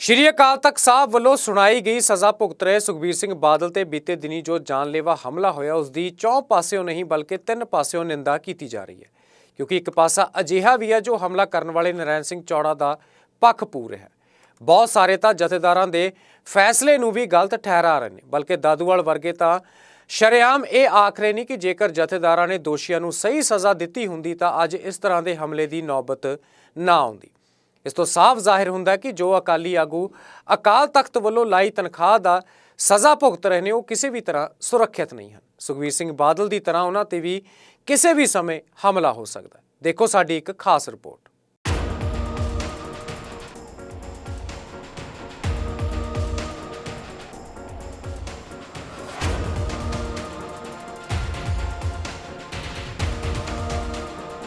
ਸ਼੍ਰੀ ਅਕਾਲ ਤਖਤ ਸਾਹਿਬ ਵੱਲੋਂ ਸੁਣਾਈ ਗਈ ਸਜ਼ਾ ਭੁਗਤ ਰਹੇ ਸੁਖਬੀਰ ਸਿੰਘ ਬਾਦਲ ਤੇ ਬੀਤੇ ਦਿਨੀ ਜੋ ਜਾਨਲੇਵਾ ਹਮਲਾ ਹੋਇਆ, ਉਸ ਦੀ ਚੌਂ ਪਾਸਿਓਂ ਨਹੀਂ ਬਲਕਿ ਤਿੰਨ ਪਾਸਿਓਂ ਨਿੰਦਾ ਕੀਤੀ ਜਾ ਰਹੀ ਹੈ। ਕਿਉਂਕਿ ਇੱਕ ਪਾਸਾ ਅਜਿਹਾ ਵੀ ਹੈ ਜੋ ਹਮਲਾ ਕਰਨ ਵਾਲੇ ਨਰੈਣ ਸਿੰਘ ਚੌੜਾ ਦਾ ਪੱਖ ਪੂਰ ਰਿਹਾ ਹੈ। ਬਹੁਤ ਸਾਰੇ ਤਾਂ ਜਥੇਦਾਰਾਂ ਦੇ ਫੈਸਲੇ ਨੂੰ ਵੀ ਗਲਤ ਠਹਿਰਾ ਰਹੇ ਨੇ, ਬਲਕਿ ਦਾਦੂਵਾਲ ਵਰਗੇ ਤਾਂ ਸ਼ਰੇਆਮ ਇਹ ਆਖ ਰਹੇ ਨੇ ਕਿ ਜੇਕਰ ਜਥੇਦਾਰਾਂ ਨੇ ਦੋਸ਼ੀਆਂ ਨੂੰ ਸਹੀ ਸਜ਼ਾ ਦਿੱਤੀ ਹੁੰਦੀ ਤਾਂ ਅੱਜ ਇਸ ਤਰ੍ਹਾਂ ਦੇ ਹਮਲੇ ਦੀ ਨੌਬਤ ਨਾ ਆਉਂਦੀ। ਇਸ ਤੋਂ ਸਾਫ਼ ਜ਼ਾਹਿਰ ਹੁੰਦਾ ਕਿ ਜੋ ਅਕਾਲੀ ਆਗੂ ਅਕਾਲ ਤਖਤ ਵੱਲੋਂ ਲਾਈ ਤਨਖਾਹ ਦਾ ਸਜ਼ਾ ਭੁਗਤ ਰਹੇ ਨੇ, ਉਹ ਕਿਸੇ ਵੀ ਤਰ੍ਹਾਂ ਸੁਰੱਖਿਅਤ ਨਹੀਂ ਹਨ। ਸੁਖਵੀਰ ਸਿੰਘ ਬਾਦਲ ਦੀ ਤਰ੍ਹਾਂ ਉਹਨਾਂ ਤੇ ਵੀ ਕਿਸੇ ਵੀ ਸਮੇਂ ਹਮਲਾ ਹੋ ਸਕਦਾ ਹੈ। ਦੇਖੋ ਸਾਡੀ ਇੱਕ ਖਾਸ ਰਿਪੋਰਟ।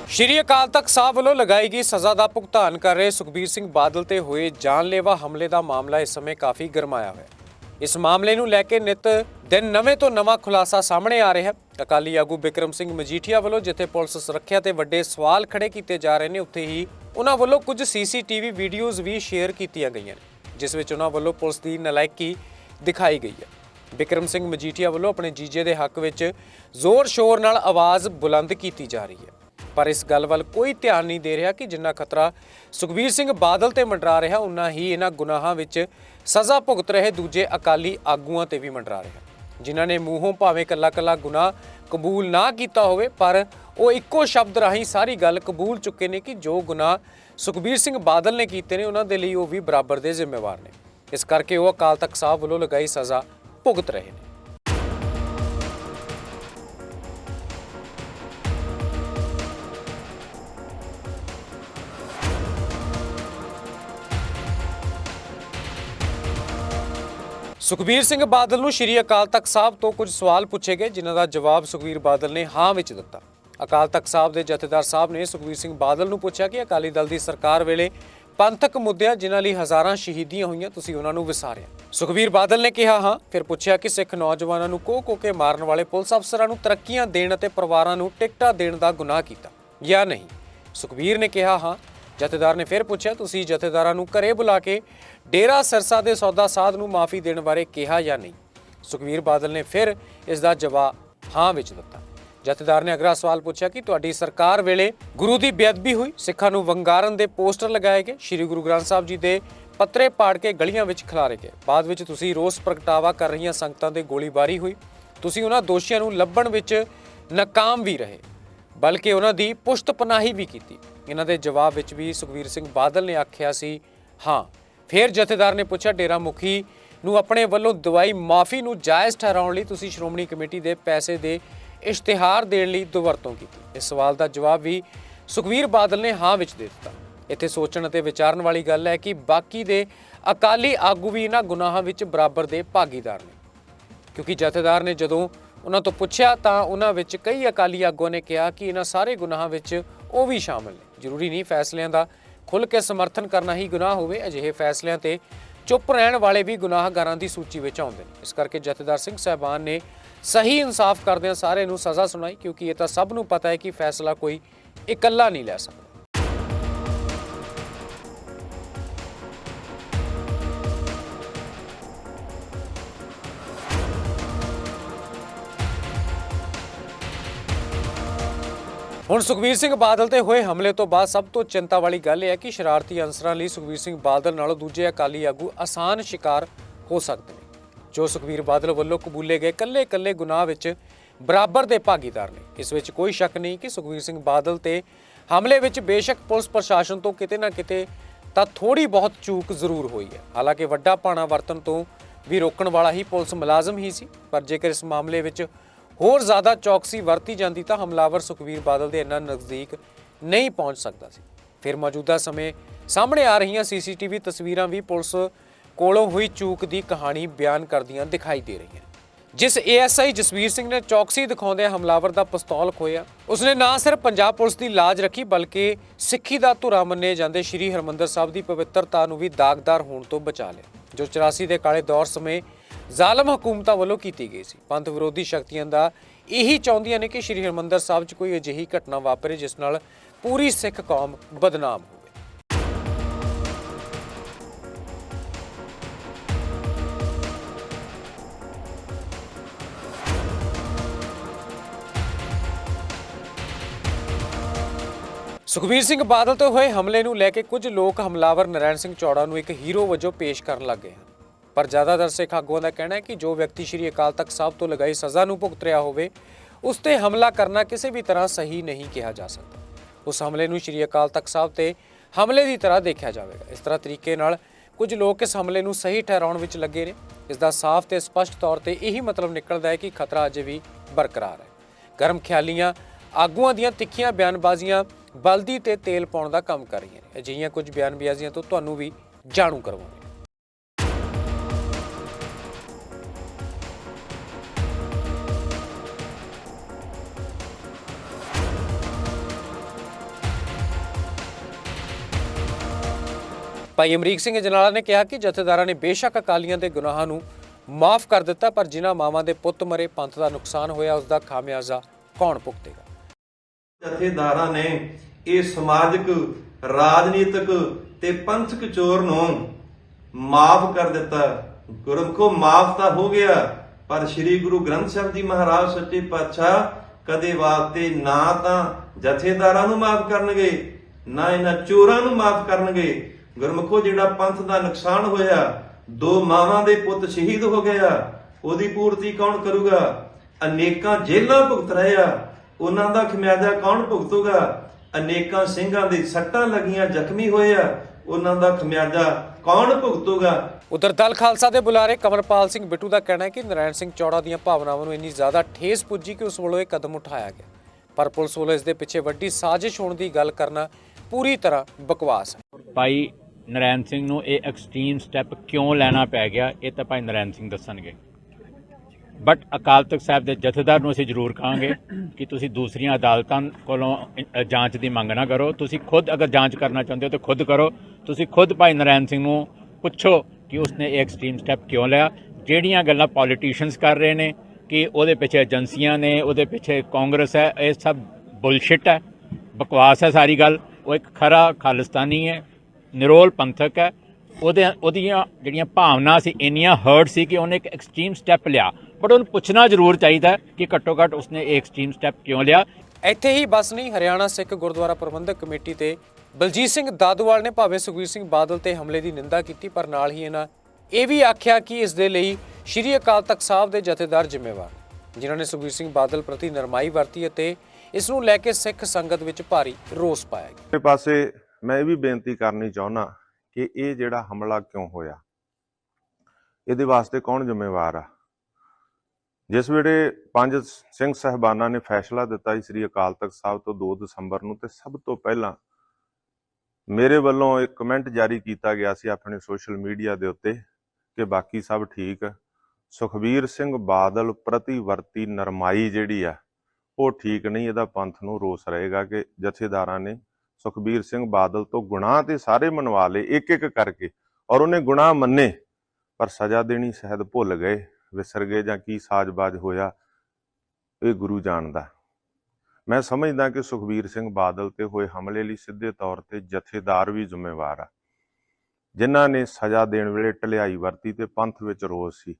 ਸ਼੍ਰੀ ਅਕਾਲ ਤਖਤ ਸਾਹਿਬ ਵੱਲੋਂ ਲਗਾਈ ਗਈ ਸਜ਼ਾ ਦਾ ਭੁਗਤਾਨ ਕਰ ਰਹੇ ਸੁਖਬੀਰ ਸਿੰਘ ਬਾਦਲ ਤੇ ਹੋਏ ਜਾਨਲੇਵਾ ਹਮਲੇ ਦਾ ਮਾਮਲਾ ਇਸ ਸਮੇਂ ਕਾਫੀ ਗਰਮਾਇਆ ਹੋਇਆ ਹੈ। ਇਸ ਮਾਮਲੇ ਨੂੰ ਲੈ ਕੇ ਨਿਤ ਦਿਨ ਨਵੇਂ ਤੋਂ ਨਵਾਂ ਖੁਲਾਸਾ ਸਾਹਮਣੇ ਆ ਰਿਹਾ ਹੈ। ਅਕਾਲੀ ਆਗੂ ਬਿਕਰਮ ਸਿੰਘ ਮਜੀਠੀਆ ਵੱਲੋਂ ਜਿੱਥੇ ਪੁਲਿਸ ਸੁਰੱਖਿਆ ਤੇ ਵੱਡੇ ਸਵਾਲ ਖੜੇ ਕੀਤੇ ਜਾ ਰਹੇ ਨੇ, ਉੱਥੇ ਹੀ ਉਹਨਾਂ ਵੱਲੋਂ ਕੁਝ ਸੀਸੀਟੀਵੀ ਵੀਡੀਓਜ਼ ਵੀ ਸ਼ੇਅਰ ਕੀਤੀਆਂ ਗਈਆਂ ਨੇ, ਜਿਸ ਵਿੱਚ ਉਹਨਾਂ ਵੱਲੋਂ ਪੁਲਿਸ ਦੀ ਨਲਾਇਕੀ ਦਿਖਾਈ ਗਈ ਹੈ। ਬਿਕਰਮ ਸਿੰਘ ਮਜੀਠੀਆ ਵੱਲੋਂ ਆਪਣੇ ਜੀਜੇ ਦੇ ਹੱਕ ਵਿੱਚ ਜ਼ੋਰ ਸ਼ੋਰ ਨਾਲ ਆਵਾਜ਼ ਬੁਲੰਦ ਕੀਤੀ ਜਾ ਰਹੀ ਹੈ। ਪਰ ਇਸ ਗੱਲ ਵੱਲ ਕੋਈ ਧਿਆਨ ਨਹੀਂ ਦੇ ਰਿਹਾ ਕਿ ਜਿੰਨਾ ਖਤਰਾ ਸੁਖਬੀਰ ਸਿੰਘ ਬਾਦਲ ਤੇ ਮੰਡਰਾ ਰਿਹਾ ਉਨਾ ਹੀ ਇਹਨਾਂ ਗੁਨਾਹਾਂ ਵਿੱਚ ਸਜ਼ਾ ਭੁਗਤ ਰਹੇ ਦੂਜੇ ਅਕਾਲੀ ਆਗੂਆਂ ਤੇ ਵੀ ਮੰਡਰਾ ਰਿਹਾ। ਜਿਨ੍ਹਾਂ ਨੇ ਮੂੰਹੋਂ ਭਾਵੇਂ ਕੱਲਾ-ਕੱਲਾ ਗੁਨਾਹ ਕਬੂਲ ਨਾ ਕੀਤਾ ਹੋਵੇ, ਪਰ ਉਹ ਇੱਕੋ ਸ਼ਬਦ ਰਾਹੀਂ ਸਾਰੀ ਗੱਲ ਕਬੂਲ ਚੁੱਕੇ ਨੇ ਕਿ ਜੋ ਗੁਨਾਹ ਸੁਖਬੀਰ ਸਿੰਘ ਬਾਦਲ ਨੇ ਕੀਤੇ ਨੇ, ਉਹਨਾਂ ਦੇ ਲਈ ਉਹ ਵੀ ਬਰਾਬਰ ਦੇ ਜ਼ਿੰਮੇਵਾਰ ਨੇ। ਇਸ ਕਰਕੇ ਉਹ ਅਕਾਲ ਤਖਤ ਸਾਹਿਬ ਵੱਲੋਂ ਲਗਾਈ ਸਜ਼ਾ ਭੁਗਤ ਰਹੇ ਨੇ। ਸੁਖਬੀਰ ਸਿੰਘ ਬਾਦਲ ਨੂੰ ਸ਼੍ਰੀ ਅਕਾਲ ਤਖਤ ਸਾਹਿਬ ਤੋਂ ਕੁਝ ਸਵਾਲ ਪੁੱਛੇ ਗਏ, ਜਿਨ੍ਹਾਂ ਦਾ ਜਵਾਬ ਸੁਖਬੀਰ ਬਾਦਲ ਨੇ ਹਾਂ ਵਿੱਚ ਦਿੱਤਾ। ਅਕਾਲ ਤਖਤ ਸਾਹਿਬ ਦੇ ਜਥੇਦਾਰ ਸਾਹਿਬ ਨੇ ਸੁਖਬੀਰ ਸਿੰਘ ਬਾਦਲ ਨੂੰ ਪੁੱਛਿਆ ਕਿ ਅਕਾਲੀ ਦਲ ਦੀ ਸਰਕਾਰ ਵੇਲੇ ਪੰਥਕ ਮੁੱਦਿਆਂ ਜਿਨ੍ਹਾਂ ਲਈ ਹਜ਼ਾਰਾਂ ਸ਼ਹੀਦੀਆਂ ਹੋਈਆਂ, ਤੁਸੀਂ ਉਹਨਾਂ ਨੂੰ ਵਿਸਾਰਿਆ। ਸੁਖਬੀਰ ਬਾਦਲ ਨੇ ਕਿਹਾ, ਹਾਂ, ਫਿਰ ਪੁੱਛਿਆ ਕਿ ਸਿੱਖ ਨੌਜਵਾਨਾਂ ਨੂੰ ਕੋਹ ਕੋਹ ਕੇ ਮਾਰਨ ਵਾਲੇ ਪੁਲਿਸ ਅਫਸਰਾਂ ਨੂੰ ਤਰੱਕੀਆਂ ਦੇਣ ਅਤੇ ਪਰਿਵਾਰਾਂ ਨੂੰ ਟਿਕਟਾਂ ਦੇਣ ਦਾ ਗੁਨਾਹ ਕੀਤਾ ਜਾਂ ਨਹੀਂ। ਸੁਖਬੀਰ ਨੇ ਕਿਹਾ, ਹਾਂ ਜਥੇਦਾਰ ਨੇ ਫਿਰ ਪੁੱਛਿਆ, ਤੁਸੀਂ ਜਥੇਦਾਰਾਂ ਨੂੰ ਘਰੇ ਬੁਲਾ ਕੇ ਡੇਰਾ ਸਰਸਾ ਦੇ ਸੌਦਾ ਸਾਧ ਨੂੰ ਮਾਫੀ ਦੇਣ ਬਾਰੇ ਕਿਹਾ ਜਾਂ ਨਹੀਂ? ਸੁਖਬੀਰ ਬਾਦਲ ਨੇ ਫਿਰ ਇਸ ਦਾ ਜਵਾਬ ਹਾਂ ਵਿੱਚ ਦਿੱਤਾ। ਜਥੇਦਾਰ ਨੇ ਅਗਲਾ ਸਵਾਲ ਪੁੱਛਿਆ ਕਿ ਤੁਹਾਡੀ ਸਰਕਾਰ ਵੇਲੇ ਗੁਰੂ ਦੀ ਬੇਅਦਬੀ ਹੋਈ? ਸਿੱਖਾਂ ਨੂੰ ਵੰਗਾਰਨ ਦੇ ਪੋਸਟਰ ਲਗਾਏ ਗਏ? ਸ੍ਰੀ ਗੁਰੂ ਗ੍ਰੰਥ ਸਾਹਿਬ ਜੀ ਦੇ ਪੱਤਰੇ ਪਾੜ ਕੇ ਗਲੀਆਂ ਵਿੱਚ ਖਿਲਾਰੇ ਗਏ? ਬਾਅਦ ਵਿੱਚ ਤੁਸੀਂ ਰੋਸ ਪ੍ਰਗਟਾਵਾ ਕਰ ਰਹੀਆਂ ਸੰਗਤਾਂ ਦੇ ਗੋਲੀਬਾਰੀ ਹੋਈ? ਤੁਸੀਂ ਉਹਨਾਂ ਦੋਸ਼ੀਆਂ ਨੂੰ ਲੱਭਣ ਵਿੱਚ ਨਾਕਾਮ ਵੀ ਰਹੇ? ਬਲਕਿ ਉਹਨਾਂ ਦੀ ਪੁਸ਼ਤ ਪਨਾਹੀ ਵੀ ਕੀਤੀ। ਇਹਨਾਂ ਦੇ ਜਵਾਬ ਵਿੱਚ ਵੀ ਸੁਖਵੀਰ ਸਿੰਘ ਬਾਦਲ ਨੇ ਆਖਿਆ ਸੀ, ਹਾਂ, ਫਿਰ ਜਥੇਦਾਰ ਨੇ ਪੁੱਛਿਆ ਡੇਰਾ ਮੁਖੀ ਨੂੰ ਆਪਣੇ ਵੱਲੋਂ ਦਵਾਈ ਮਾਫੀ ਨੂੰ ਜਾਇਜ਼ ਠਹਿਰਾਉਣ ਲਈ ਤੁਸੀਂ ਸ਼੍ਰੋਮਣੀ ਕਮੇਟੀ ਦੇ ਪੈਸੇ ਦੇ ਇਸ਼ਤਿਹਾਰ ਦੇਣ ਲਈ ਦੁਵਰਤੋਂ ਕੀਤੀ। ਇਸ ਸਵਾਲ ਦਾ ਜਵਾਬ ਵੀ ਸੁਖਵੀਰ ਬਾਦਲ ਨੇ ਹਾਂ ਵਿੱਚ ਦੇ ਦਿੱਤਾ। ਇੱਥੇ ਸੋਚਣ ਅਤੇ ਵਿਚਾਰਨ ਵਾਲੀ ਗੱਲ ਹੈ ਕਿ ਬਾਕੀ ਦੇ ਅਕਾਲੀ ਆਗੂ ਵੀ ਇਹਨਾਂ ਗੁਨਾਹਾਂ ਵਿੱਚ ਬਰਾਬਰ ਦੇ ਭਾਗੀਦਾਰ ਨੇ। ਕਿਉਂਕਿ ਜਥੇਦਾਰ ਨੇ ਜਦੋਂ ਉਹਨਾਂ ਤੋਂ ਪੁੱਛਿਆ ਤਾਂ ਉਹਨਾਂ ਵਿੱਚ ਕਈ ਅਕਾਲੀ ਆਗੂਆਂ ਨੇ ਕਿਹਾ ਕਿ ਇਹਨਾਂ ਸਾਰੇ ਗੁਨਾਹਾਂ ਵਿੱਚ ਉਹ ਵੀ ਸ਼ਾਮਲ ਨੇ। ਜ਼ਰੂਰੀ ਨਹੀਂ ਫੈਸਲਿਆਂ ਦਾ ਖੁੱਲ੍ਹ ਕੇ ਸਮਰਥਨ ਕਰਨਾ ਹੀ ਗੁਨਾਹ ਹੋਵੇ, ਅਜਿਹੇ ਫੈਸਲਿਆਂ ਤੇ ਚੁੱਪ ਰਹਿਣ ਵਾਲੇ ਵੀ ਗੁਨਾਹਗਾਰਾਂ ਦੀ ਸੂਚੀ ਵਿੱਚ ਆਉਂਦੇ ਨੇ। ਇਸ ਕਰਕੇ ਜਥੇਦਾਰ ਸਿੰਘ ਸਾਹਿਬਾਨ ਨੇ ਸਹੀ ਇਨਸਾਫ ਕਰਦਿਆਂ ਸਾਰੇ ਨੂੰ ਸਜ਼ਾ ਸੁਣਾਈ, ਕਿਉਂਕਿ ਇਹ ਤਾਂ ਸਭ ਨੂੰ ਪਤਾ ਹੈ ਕਿ ਫੈਸਲਾ ਕੋਈ ਇਕੱਲਾ ਨਹੀਂ ਲੈ ਸਕਦਾ। ਹੁਣ ਸੁਖਬੀਰ ਸਿੰਘ ਬਾਦਲ ਤੇ ਹੋਏ ਹਮਲੇ ਤੋਂ ਬਾਅਦ ਸਭ ਤੋਂ ਚਿੰਤਾ ਵਾਲੀ ਗੱਲ ਇਹ ਹੈ ਕਿ ਸ਼ਰਾਰਤੀ ਅਨਸਰਾਂ ਲਈ ਸੁਖਬੀਰ ਸਿੰਘ ਬਾਦਲ ਨਾਲੋਂ ਦੂਜੇ ਅਕਾਲੀ ਆਗੂ ਆਸਾਨ ਸ਼ਿਕਾਰ ਹੋ ਸਕਦੇ ਨੇ, ਜੋ ਸੁਖਬੀਰ ਬਾਦਲ ਵੱਲੋਂ ਕਬੂਲੇ ਗਏ ਕੱਲੇ-ਕੱਲੇ ਗੁਨਾਹ ਵਿੱਚ ਬਰਾਬਰ ਦੇ ਭਾਗੀਦਾਰ ਨੇ। ਇਸ ਵਿੱਚ ਕੋਈ ਸ਼ੱਕ ਨਹੀਂ ਕਿ ਸੁਖਬੀਰ ਸਿੰਘ ਬਾਦਲ ਤੇ ਹਮਲੇ ਵਿੱਚ ਬੇਸ਼ੱਕ ਪੁਲਿਸ ਪ੍ਰਸ਼ਾਸਨ ਤੋਂ ਕਿਤੇ ਨਾ ਕਿਤੇ ਤਾਂ ਥੋੜੀ ਬਹੁਤ ਚੂਕ ਜ਼ਰੂਰ ਹੋਈ ਹੈ। ਹਾਲਾਂਕਿ ਵੱਡਾ ਪਾਣਾ ਵਰਤਨ ਤੋਂ ਵੀ ਰੋਕਣ ਵਾਲਾ ਹੀ ਪੁਲਿਸ ਮੁਲਾਜ਼ਮ ਹੀ ਸੀ, ਪਰ ਜੇਕਰ ਇਸ ਮਾਮਲੇ ਵਿੱਚ ਹੋਰ ਜ਼ਿਆਦਾ ਚੌਕਸੀ ਵਰਤੀ ਜਾਂਦੀ ਤਾਂ ਹਮਲਾਵਰ ਸੁਖਵੀਰ ਬਾਦਲ ਦੇ ਇੰਨਾ ਨਜ਼ਦੀਕ ਨਹੀਂ ਪਹੁੰਚ ਸਕਦਾ ਸੀ। ਫਿਰ ਮੌਜੂਦਾ ਸਮੇਂ ਸਾਹਮਣੇ ਆ ਰਹੀਆਂ ਸੀਸੀਟੀਵੀ ਤਸਵੀਰਾਂ ਵੀ ਪੁਲਿਸ ਕੋਲੋਂ ਹੋਈ ਚੂਕ ਦੀ ਕਹਾਣੀ ਬਿਆਨ ਕਰਦੀਆਂ ਦਿਖਾਈ ਦੇ ਰਹੀਆਂ ਜਿਸ ਏਐਸਆਈ ਜਸਵੀਰ ਸਿੰਘ ਨੇ ਚੌਕਸੀ ਦਿਖਾਉਂਦੇ ਹਮਲਾਵਰ ਦਾ ਪਿਸਤੌਲ ਖੋਇਆ ਉਸਨੇ ਨਾ ਸਿਰਫ ਪੰਜਾਬ ਪੁਲਿਸ ਦੀ ਲਾਜ ਰੱਖੀ ਬਲਕਿ ਸਿੱਖੀ ਦਾ ਧੁਰਾ ਮੰਨੇ ਜਾਂਦੇ ਸ੍ਰੀ ਹਰਮੰਦਰ ਸਾਹਿਬ ਦੀ ਪਵਿੱਤਰਤਾ ਨੂੰ ਵੀ ਦਾਗਦਾਰ ਹੋਣ ਤੋਂ ਬਚਾ ਲਿਆ, ਜੋ 84 ਦੇ ਕਾਲੇ ਦੌਰ ਸਮੇਂ ਜ਼ਾਲਮ ਹਕੂਮਤਾਂ ਵੱਲੋਂ ਕੀਤੀ ਗਈ ਸੀ। ਪੰਥ ਵਿਰੋਧੀ ਸ਼ਕਤੀਆਂ ਦਾ ਇਹੀ ਚਾਹੁੰਦੀਆਂ ਨੇ ਕਿ ਸ਼੍ਰੀ ਹਰਮੰਦਰ ਸਾਹਿਬ 'ਚ ਕੋਈ ਅਜਿਹੀ ਘਟਨਾ ਵਾਪਰੇ ਜਿਸ ਨਾਲ ਪੂਰੀ ਸਿੱਖ ਕੌਮ ਬਦਨਾਮ ਹੋਵੇ। ਸੁਖਬੀਰ ਸਿੰਘ ਬਾਦਲ ਤੋਂ ਹੋਏ ਹਮਲੇ ਨੂੰ ਲੈ ਕੇ ਕੁਝ ਲੋਕ ਹਮਲਾਵਰ ਨਰੈਣ ਸਿੰਘ ਚੌੜਾ ਨੂੰ ਇੱਕ ਹੀਰੋ ਵਜੋਂ ਪੇਸ਼ ਕਰਨ ਲੱਗੇ ਹਨ। ਪਰ ਜ਼ਿਆਦਾਤਰ ਸਿੱਖ ਆਗੂਆਂ ਦਾ ਕਹਿਣਾ ਹੈ ਕਿ ਜੋ ਵਿਅਕਤੀ ਸ਼੍ਰੀ ਅਕਾਲ ਤਖਤ ਸਾਹਿਬ ਤੋਂ ਲਗਾਈ ਸਜ਼ਾ ਨੂੰ ਭੁਗਤ ਰਿਹਾ ਹੋਵੇ, ਉਸ ਤੇ ਹਮਲਾ ਕਰਨਾ ਕਿਸੇ ਵੀ ਤਰ੍ਹਾਂ ਸਹੀ ਨਹੀਂ ਕਿਹਾ ਜਾ ਸਕਦਾ। ਉਸ ਹਮਲੇ ਨੂੰ ਸ਼੍ਰੀ ਅਕਾਲ ਤਖਤ ਸਾਹਿਬ ਤੇ ਹਮਲੇ ਦੀ ਤਰ੍ਹਾਂ ਦੇਖਿਆ ਜਾਵੇਗਾ। ਇਸ ਤਰ੍ਹਾਂ ਤਰੀਕੇ ਨਾਲ ਕੁਝ ਲੋਕ ਇਸ ਹਮਲੇ ਨੂੰ ਸਹੀ ਠਹਿਰਾਉਣ ਵਿੱਚ ਲੱਗੇ ਨੇ। ਇਸ ਦਾ ਸਾਫ਼ ਤੇ ਸਪਸ਼ਟ ਤੌਰ ਤੇ ਇਹੀ ਮਤਲਬ ਨਿਕਲਦਾ ਹੈ ਕਿ ਖਤਰਾ ਅਜੇ ਵੀ ਬਰਕਰਾਰ ਹੈ। ਗਰਮ ਖਿਆਲੀਆਂ, ਆਗੂਆਂ ਦੀਆਂ ਤਿੱਖੀਆਂ ਬਿਆਨਬਾਜ਼ੀਆਂ ਬਲਦੀ ਤੇ ਤੇਲ ਪਾਉਣ ਦਾ ਕੰਮ ਕਰ ਰਹੀਆਂ ਨੇ। ਅਜਿਹੀਆਂ ਕੁਝ ਬਿਆਨਬਾਜ਼ੀਆਂ ਤੋਂ ਤੁਹਾਨੂੰ ਵੀ ਜਾਣੂ ਕਰਵਾਉਂਦੇ ਭਾਈ ਅਮਰੀਕ ਸਿੰਘ ਜਨਾਲਾ ਨੇ ਕਿਹਾ ਕਿ ਜਥੇਦਾਰਾਂ ਨੇ ਬੇਸ਼ੱਕ ਅਕਾਲੀਆਂ ਦੇ ਗੁਨਾਹਾਂ ਨੂੰ ਮਾਫ ਕਰ ਦਿੱਤਾ, ਪਰ ਜਿਨ੍ਹਾਂ ਮਾਵਾਂ ਦੇ ਪੁੱਤ ਮਰੇ, ਪੰਥ ਦਾ ਨੁਕਸਾਨ ਹੋਇਆ ਉਸ ਦਾ ਖਾਮਿਆਜ਼ਾ ਕੌਣ ਭੁਗਤੇਗਾ? ਜਥੇਦਾਰਾਂ ਨੇ ਇਹ ਸਮਾਜਿਕ, ਰਾਜਨੀਤਿਕ ਤੇ ਪੰਥਕ ਚੋਰ ਨੂੰ ਮਾਫ ਕਰ ਦਿੱਤਾ। ਗੁਰਮਖੋ, ਮਾਫ ਤਾਂ ਹੋ ਗਿਆ, ਪਰ ਸ੍ਰੀ ਗੁਰੂ ਗ੍ਰੰਥ ਸਾਹਿਬ ਜੀ ਮਹਾਰਾਜ ਸੱਚੇ ਪਾਤਸ਼ਾਹ ਕਦੇ ਵਾਸਤੇ ਨਾ ਤਾਂ ਜਥੇਦਾਰਾਂ ਨੂੰ ਮਾਫ ਕਰਨਗੇ, ਨਾ ਇਹਨਾਂ ਚੋਰਾਂ ਨੂੰ ਮਾਫ ਕਰਨਗੇ ਗੁਰਮਖੋ ਜਿਹੜਾ ਪੰਥ ਦਾ ਨੁਕਸਾਨ ਹੋਇਆ ਦੋ ਮਾਵਾਂ ਦੇ ਪੁੱਤ ਸ਼ਹੀਦ ਹੋ ਗਿਆ ਉਹਦੀ ਪੂਰਤੀ ਕੌਣ ਕਰੂਗਾ? ਅਨੇਕਾਂ ਜੇਲਾਂ ਭੁਗਤ ਰਹੇ ਆ ਉਹਨਾਂ ਦਾ ਖਮਿਆਜ਼ਾ ਕੌਣ ਭੁਗਤੂਗਾ? ਅਨੇਕਾਂ ਸਿੰਘਾਂ ਦੇ ਸੱਟਾਂ ਲੱਗੀਆਂ ਜ਼ਖਮੀ ਹੋਏ ਆ ਉਹਨਾਂ ਦਾ ਖਮਿਆਜ਼ਾ ਕੌਣ ਭੁਗਤੂਗਾ? ਉਧਰ ਦਲ ਖਾਲਸਾ ਦੇ ਬੁਲਾਰੇ ਕਮਰਪਾਲ ਸਿੰਘ ਬਿੱਟੂ ਦਾ ਕਹਿਣਾ ਹੈ ਕਿ ਨਰਾਇਣ ਸਿੰਘ ਚੌੜਾ ਦੀਆਂ ਭਾਵਨਾਵਾਂ ਨੂੰ ਇੰਨੀ ਜ਼ਿਆਦਾ ਠੇਸ ਪੁੱਜੀ ਕਿ ਉਸ ਵੱਲੋਂ ਇਹ ਕਦਮ ਉਠਾਇਆ ਗਿਆ। ਪਰ ਪੁਲਿਸ ਵੱਲੋਂ ਇਸ ਦੇ ਪਿੱਛੇ ਵੱਡੀ ਸਾਜ਼ਿਸ਼ ਹੋਣ ਦੀ ਗੱਲ ਕਰਨਾ ਪੂਰੀ ਤਰ੍ਹਾਂ ਬਕਵਾਸ ਹੈ। ਭਾਈ ਨਰੈਣ ਸਿੰਘ ਨੂੰ ਇਹ ਐਕਸਟ੍ਰੀਮ ਸਟੈਪ ਕਿਉਂ ਲੈਣਾ ਪੈ ਗਿਆ, ਇਹ ਤਾਂ ਭਾਈ ਨਰੈਣ ਸਿੰਘ ਦੱਸਣਗੇ। ਬਟ ਅਕਾਲ ਤਖਤ ਸਾਹਿਬ ਦੇ ਜਥੇਦਾਰ ਨੂੰ ਅਸੀਂ ਜ਼ਰੂਰ ਕਹਾਂਗੇ ਕਿ ਤੁਸੀਂ ਦੂਸਰੀਆਂ ਅਦਾਲਤਾਂ ਕੋਲੋਂ ਜਾਂਚ ਦੀ ਮੰਗ ਨਾ ਕਰੋ। ਤੁਸੀਂ ਖੁਦ ਅਗਰ ਜਾਂਚ ਕਰਨਾ ਚਾਹੁੰਦੇ ਹੋ ਤਾਂ ਖੁਦ ਕਰੋ। ਤੁਸੀਂ ਖੁਦ ਭਾਈ ਨਰੈਣ ਸਿੰਘ ਨੂੰ ਪੁੱਛੋ ਕਿ ਉਸਨੇ ਇਹ ਐਕਸਟ੍ਰੀਮ ਸਟੈਪ ਕਿਉਂ ਲਿਆ। ਜਿਹੜੀਆਂ ਗੱਲਾਂ ਪੋਲੀਟੀਸ਼ੀਅਨਸ ਕਰ ਰਹੇ ਨੇ ਕਿ ਉਹਦੇ ਪਿੱਛੇ ਏਜੰਸੀਆਂ ਨੇ, ਉਹਦੇ ਪਿੱਛੇ ਕਾਂਗਰਸ ਹੈ, ਇਹ ਸਭ ਬੁਲਸ਼ਿਟ ਹੈ। ਬਕਵਾਸ ਹੈ ਸਾਰੀ ਗੱਲ। ਉਹ ਇੱਕ ਖਰਾ ਖਾਲਿਸਤਾਨੀ ਹੈ। ਨਿਰੋਲ ਪੰਥਕ ਹੈ। ਉਹਦੇ ਉਹਦੀਆਂ ਜਿਹੜੀਆਂ ਭਾਵਨਾ ਸੀ ਇੰਨੀਆਂ ਹਰਟ ਸੀ ਕਿ ਉਹਨੇ ਇੱਕ ਐਕਸਟ੍ਰੀਮ ਸਟੈਪ ਲਿਆ। ਬਟ ਉਹਨੂੰ ਪੁੱਛਣਾ ਜ਼ਰੂਰ ਚਾਹੀਦਾ ਕਿ ਘੱਟੋ ਘੱਟ ਉਸਨੇ ਇਹ ਐਕਸਟ੍ਰੀਮ ਸਟੈਪ ਕਿਉਂ ਲਿਆ। ਇੱਥੇ ਹੀ ਬਸ ਨਹੀਂ ਹਰਿਆਣਾ ਸਿੱਖ ਗੁਰਦੁਆਰਾ ਪ੍ਰਬੰਧਕ ਕਮੇਟੀ ਤੇ ਬਲਜੀਤ ਸਿੰਘ ਦਾਦੂਵਾਲ ਨੇ ਭਾਵੇਂ ਸੁਖਬੀਰ ਸਿੰਘ ਬਾਦਲ ਤੇ ਹਮਲੇ ਦੀ ਨਿੰਦਾ ਕੀਤੀ ਪਰ ਨਾਲ ਹੀ ਇਹਨਾਂ ਇਹ ਵੀ ਆਖਿਆ ਕਿ ਇਸ ਦੇ ਲਈ ਸ਼੍ਰੀ ਅਕਾਲ ਤਖਤ ਸਾਹਿਬ ਦੇ ਜਥੇਦਾਰ ਜ਼ਿੰਮੇਵਾਰ। ਜਿਨ੍ਹਾਂ ਨੇ ਸੁਖਬੀਰ ਸਿੰਘ ਬਾਦਲ ਪ੍ਰਤੀ ਨਰਮਾਈ ਵਰਤੀ ਅਤੇ ਇਸ ਨੂੰ ਲੈ ਕੇ ਸਿੱਖ ਸੰਗਤ ਵਿੱਚ ਭਾਰੀ ਰੋਸ ਪਾਇਆ ਗਿਆ। ਦੂਜੇ ਪਾਸੇ ਮੈਂ ਇਹ ਵੀ ਬੇਨਤੀ ਕਰਨੀ ਚਾਹੁੰਦਾ ਕਿ ਇਹ ਜਿਹੜਾ ਹਮਲਾ ਕਿਉਂ ਹੋਇਆ ਇਹਦੇ ਵਾਸਤੇ ਕੌਣ ਜ਼ਿੰਮੇਵਾਰ ਆ ਜਿਸ ਵੇਲੇ ਪੰਜ ਸਿੰਘ ਸਹਿਬਾਨਾਂ ਨੇ ਫੈਸਲਾ ਦਿੱਤਾ ਸੀ ਸ੍ਰੀ ਅਕਾਲ ਤਖਤ ਸਾਹਿਬ ਤੋਂ 2 ਦਸੰਬਰ ਨੂੰ, ਤੇ ਸਭ ਤੋਂ ਪਹਿਲਾਂ ਮੇਰੇ ਵੱਲੋਂ ਇੱਕ ਕਮੈਂਟ ਜਾਰੀ ਕੀਤਾ ਗਿਆ ਸੀ ਆਪਣੇ ਸੋਸ਼ਲ ਮੀਡੀਆ ਦੇ ਉੱਤੇ ਕਿ ਬਾਕੀ ਸਭ ਠੀਕ ਆ। ਸੁਖਬੀਰ ਸਿੰਘ ਬਾਦਲ ਪ੍ਰਤੀ ਵਰਤੀ ਨਰਮਾਈ ਜਿਹੜੀ ਆ, ਉਹ ਠੀਕ ਨਹੀਂ, ਇਹਦਾ ਪੰਥ ਨੂੰ ਰੋਸ ਰਹੇਗਾ ਕਿ ਜਥੇਦਾਰਾਂ ਨੇ ਸੁਖਬੀਰ ਸਿੰਘ ਬਾਦਲ ਤੋਂ ਗੁਨਾਹ ਤੇ ਸਾਰੇ ਮਨਵਾ ਲਏ ਇੱਕ ਇੱਕ ਕਰਕੇ ਔਰ ਉਹਨੇ ਗੁਨਾਹ ਮੰਨੇ, ਪਰ ਸਜ਼ਾ ਦੇਣੀ ਸ਼ਾਇਦ ਭੁੱਲ ਗਏ, ਵਿਸਰ ਗਏ ਜਾਂ ਕੀ ਸਾਜ਼ਬਾਜ਼ ਹੋਇਆ, ਇਹ ਗੁਰੂ ਜਾਣਦਾ। ਮੈਂ ਸਮਝਦਾ ਕਿ ਸੁਖਬੀਰ ਸਿੰਘ ਬਾਦਲ ਤੇ ਹੋਏ ਹਮਲੇ ਲਈ ਸਿੱਧੇ ਤੌਰ ਤੇ ਜਥੇਦਾਰ ਵੀ ਜ਼ਿੰਮੇਵਾਰ ਆ। ਜਿਨ੍ਹਾਂ ਨੇ ਸਜ਼ਾ ਦੇਣ ਵੇਲੇ ਢਲਿਆਈ ਵਰਤੀ ਤੇ ਪੰਥ ਵਿੱਚ ਰੋਸ ਸੀ।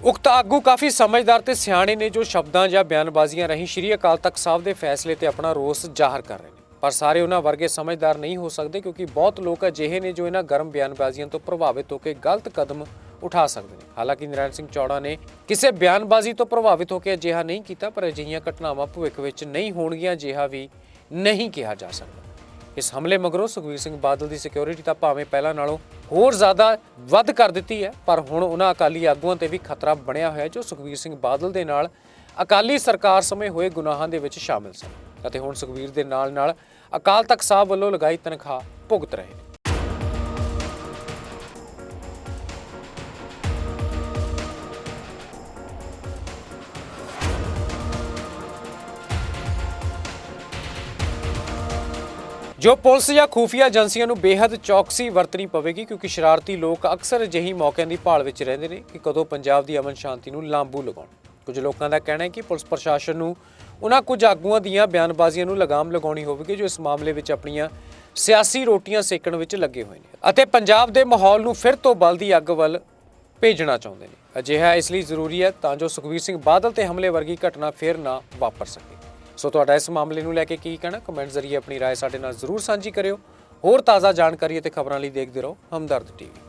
ਉਕਤ ਆਗੂ ਕਾਫੀ ਸਮਝਦਾਰ ਤੇ ਸਿਆਣੇ ਨੇ ਜੋ ਸ਼ਬਦਾਂ ਜਾਂ ਬਿਆਨਬਾਜ਼ੀਆਂ ਰਾਹੀਂ ਸ਼੍ਰੀ ਅਕਾਲ ਤਖਤ ਸਾਹਿਬ ਦੇ ਫੈਸਲੇ ਤੇ ਆਪਣਾ ਰੋਸ ਜ਼ਾਹਰ ਕਰ ਰਹੇ ਨੇ। ਪਰ ਸਾਰੇ ਉਹਨਾਂ ਵਰਗੇ ਸਮਝਦਾਰ ਨਹੀਂ ਹੋ ਸਕਦੇ ਕਿਉਂਕਿ ਬਹੁਤ ਲੋਕ ਅਜਿਹੇ ਨੇ ਜੋ ਇਹਨਾਂ ਗਰਮ ਬਿਆਨਬਾਜ਼ੀਆਂ ਤੋਂ ਪ੍ਰਭਾਵਿਤ ਹੋ ਕੇ ਗਲਤ ਕਦਮ ਉਠਾ ਸਕਦੇ ਨੇ। ਹਾਲਾਂਕਿ ਨਰਾਇਣ ਸਿੰਘ ਚੌੜਾ ਨੇ ਕਿਸੇ ਬਿਆਨਬਾਜ਼ੀ ਤੋਂ ਪ੍ਰਭਾਵਿਤ ਹੋ ਕੇ ਅਜਿਹਾ ਨਹੀਂ ਕੀਤਾ, ਪਰ ਅਜਿਹੀਆਂ ਘਟਨਾਵਾਂ ਭਵਿੱਖ ਵਿੱਚ ਨਹੀਂ ਹੋਣਗੀਆਂ, ਅਜਿਹਾ ਵੀ ਨਹੀਂ ਕਿਹਾ ਜਾ ਸਕਦਾ। ਇਸ ਹਮਲੇ ਮਗਰੋਂ ਸੁਖਬੀਰ ਸਿੰਘ ਬਾਦਲ ਦੀ ਸਿਕਿਉਰਿਟੀ ਤਾਂ ਭਾਵੇਂ ਪਹਿਲਾਂ ਨਾਲੋਂ ਹੋਰ ਜ਼ਿਆਦਾ ਵੱਧ ਕਰ ਦਿੱਤੀ ਹੈ, ਪਰ ਹੁਣ ਉਹਨਾਂ ਅਕਾਲੀ ਆਗੂਆਂ ਤੇ ਵੀ ਖਤਰਾ ਬਣਿਆ ਹੋਇਆ ਜੋ ਸੁਖਬੀਰ ਸਿੰਘ ਬਾਦਲ ਦੇ ਨਾਲ ਅਕਾਲੀ ਸਰਕਾਰ ਸਮੇਂ ਹੋਏ ਗੁਨਾਹਾਂ ਦੇ ਵਿੱਚ ਸ਼ਾਮਿਲ ਸਨ। ਅਤੇ ਹੁਣ ਸੁਖਬੀਰ ਦੇ ਨਾਲ ਨਾਲ ਅਕਾਲ ਤਖਤ ਸਾਹਿਬ ਵੱਲੋਂ ਲਗਾਈ ਤਨਖਾਹ ਭੁਗਤ ਰਹੇ ਨੇ। ਜੋ ਪੁਲਿਸ ਜਾਂ ਖੂਫੀਆ ਏਜੰਸੀਆਂ ਨੂੰ ਬੇहद ਚੌਕਸੀ ਵਰਤਣੀ ਪਵੇਗੀ ਕਿਉਂਕਿ ਸ਼ਰਾਰਤੀ ਲੋਕ ਅਕਸਰ ਅਜਿਹੀ ਮੌਕਿਆਂ ਦੀ ਭਾਲ ਵਿੱਚ ਰਹਿੰਦੇ ਨੇ ਕਿ ਕਦੋਂ ਪੰਜਾਬ ਦੀ ਅਮਨ ਸ਼ਾਂਤੀ ਨੂੰ ਲਾਂਬੂ ਲਗਾਉਣ। ਕੁਝ ਲੋਕਾਂ ਦਾ ਕਹਿਣਾ ਹੈ ਕਿ ਪੁਲਿਸ ਪ੍ਰਸ਼ਾਸਨ ਨੂੰ ਉਹਨਾਂ ਕੁਝ ਆਗੂਆਂ ਦੀਆਂ ਬਿਆਨਬਾਜ਼ੀਆਂ ਨੂੰ ਲਗਾਮ ਲਗਾਉਣੀ ਹੋਵੇਗੀ ਜੋ ਇਸ ਮਾਮਲੇ ਵਿੱਚ ਆਪਣੀਆਂ ਸਿਆਸੀ ਰੋਟੀਆਂ ਸੇਕਣ ਵਿੱਚ ਲੱਗੇ ਹੋਏ ਨੇ ਅਤੇ ਪੰਜਾਬ ਦੇ ਮਾਹੌਲ ਨੂੰ ਫਿਰ ਤੋਂ ਬਲਦੀ ਅੱਗ ਵੱਲ ਭੇਜਣਾ ਚਾਹੁੰਦੇ ਨੇ ਅਜਿਹਾ ਇਸ ਲਈ ਜ਼ਰੂਰੀ ਹੈ ਤਾਂ ਜੋ ਸੁਖਬੀਰ ਸਿੰਘ ਬਾਦਲ ਤੇ ਹਮਲੇ ਵਰਗੀ ਘਟਨਾ ਫਿਰ ਨਾ ਵਾਪਰ ਸਕੇ ਸੋ ਤੁਹਾਡਾ ਇਸ ਮਾਮਲੇ ਨੂੰ ਲੈ ਕੇ ਕੀ ਕਹਿਣਾ ਕਮੈਂਟ ਜ਼ਰੀਏ ਆਪਣੀ رائے ਸਾਡੇ ਨਾਲ ਜ਼ਰੂਰ ਸਾਂਝੀ ਕਰਿਓ ਹੋਰ ਤਾਜ਼ਾ ਜਾਣਕਾਰੀ ਅਤੇ ਖਬਰਾਂ ਲਈ ਦੇਖਦੇ ਰਹੋ ਹਮਦਰਦ ਟੀਵੀ